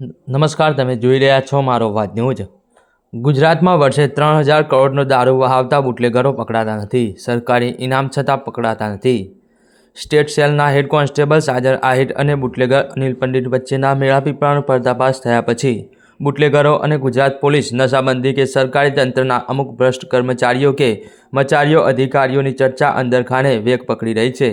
નમસ્કાર, તમે જોઈ રહ્યા છો મારો વાત ન્યૂઝ. ગુજરાતમાં વર્ષે ત્રણ હજાર કરોડનો દારૂ વહાવતા બુટલેગરો પકડાતા નથી, સરકારી ઇનામ છતાં પકડાતા નથી. સ્ટેટ સેલના હેડ કોન્સ્ટેબલ સાજર આહિર અને બુટલેગર અનિલ પંડિત વચ્ચેના મેળાપીપળાનો પર્દાફાશ થયા પછી, બુટલેગરો અને ગુજરાત પોલીસ નશાબંધી કે સરકારી તંત્રના અમુક ભ્રષ્ટ કર્મચારીઓ કે મચારીઓ અધિકારીઓની ચર્ચા અંદરખાને વેગ પકડી રહી છે.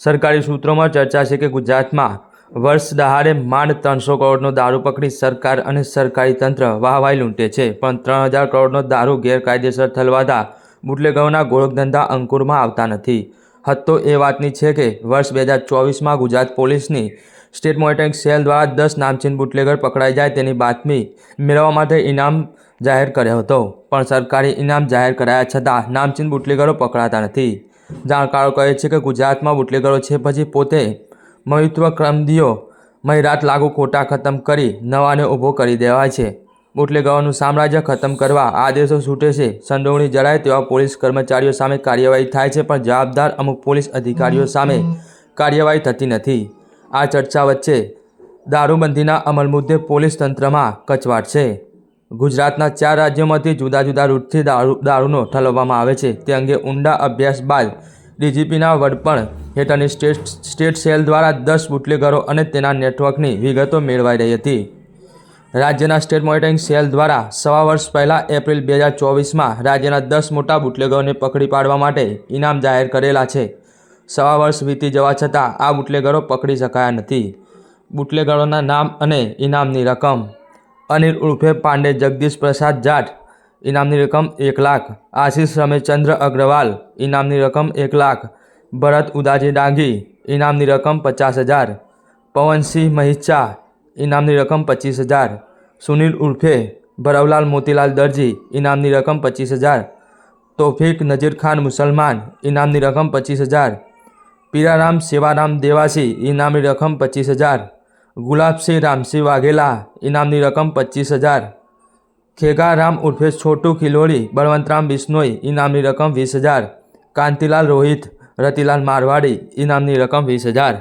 સરકારી સૂત્રોમાં ચર્ચા છે કે ગુજરાતમાં વર્ષ દહાડે માંડ ત્રણસો કરોડનો દારૂ પકડી સરકાર અને સરકારી તંત્ર વાહવાઈ લૂંટે છે. પણ ત્રણ હજાર કરોડનો દારૂ ગેરકાયદેસર ઠલવાતા બુટલેગરોના ગોળકધંધા અંકુરમાં આવતા નથી. હદ તો એ વાતની છે કે વર્ષ બે હજાર ચોવીસમાં ગુજરાત પોલીસની સ્ટેટ મોનિટરિંગ સેલ દ્વારા દસ નામચીન બુટલેગર પકડાઈ જાય તેની બાતમી મેળવવા માટે ઇનામ જાહેર કર્યો હતો. પણ સરકારી ઇનામ જાહેર કરાયા છતાં નામચીન બુટલેગરો પકડાતા નથી. જાણકારો કહે છે કે ગુજરાતમાં બુટલેગરો છે, પછી પોતે મહિત્વ ક્રમદીઓ મહિરાત લાગુ ખોટા ખતમ કરી નવાને ઊભો કરી દેવાય છે. બુટલેગરોનું સામ્રાજ્ય ખતમ કરવા આદેશો છૂટે છે. સંડોવણી જણાય તેવા પોલીસ કર્મચારીઓ સામે કાર્યવાહી થાય છે, પણ જવાબદાર અમુક પોલીસ અધિકારીઓ સામે કાર્યવાહી થતી નથી. આ ચર્ચા વચ્ચે દારૂબંધીના અમલ મુદ્દે પોલીસ તંત્રમાં કચવાટ છે. ગુજરાતના ચાર રાજ્યોમાંથી જુદા જુદા રૂટથી દારૂ, દારૂનો ઠલવવામાં આવે છે. તે અંગે ઊંડા અભ્યાસ બાદ ડીજીપીના વડપણ હેઠળની સ્ટેટ સ્ટેટ સેલ દ્વારા દસ બુટલેગરો અને તેના નેટવર્કની વિગતો મેળવાઈ રહી હતી. રાજ્યના સ્ટેટ મોનિટરિંગ સેલ દ્વારા સવા વર્ષ પહેલાં એપ્રિલ બે હજાર ચોવીસમાં રાજ્યના દસ મોટા બુટલેગરોને પકડી પાડવા માટે ઇનામ જાહેર કરેલા છે. સવા વર્ષ વીતી જવા છતાં આ બુટલેગરો પકડી શકાયા નથી. બુટલેગરોના નામ અને ઇનામની રકમ અનિલ ઉર્ફે પાંડે જગદીશ પ્રસાદ જાટ ઇનામની રકમ એક લાખ આશીષ રમેશચંદ્ર અગ્રવાલ ઇનામની રકમ એક લાખ ભરત ઉદાજી ડાંગી ઇનામની રકમ પચાસ હજાર પવનસિંહ મહિચા ઇનામની રકમ પચીસ હજાર સુનિલ ઉર્ફે ભરવલાલ મોતીલાલ દરજી ઇનામની રકમ પચીસ હજાર તોફિક નજીર ખાન મુસલમાન ઇનામની રકમ પચીસ હજાર પીરારામ સેવારામ દેવાસી ઇનામની રકમ પચીસ હજાર ગુલાબસિંહ રામસિંહ વાઘેલા ઇનામની રકમ પચીસ હજાર ખેગારામ ઉર્ફે છોટુ ખિલોડી, બળવંતરામ બિશ્નોઈ, ઇનામની રકમ વીસ હજાર. કાંતિલાલ રોહિત, રતિલાલ મારવાડી, ઇનામની રકમ વીસ હજાર.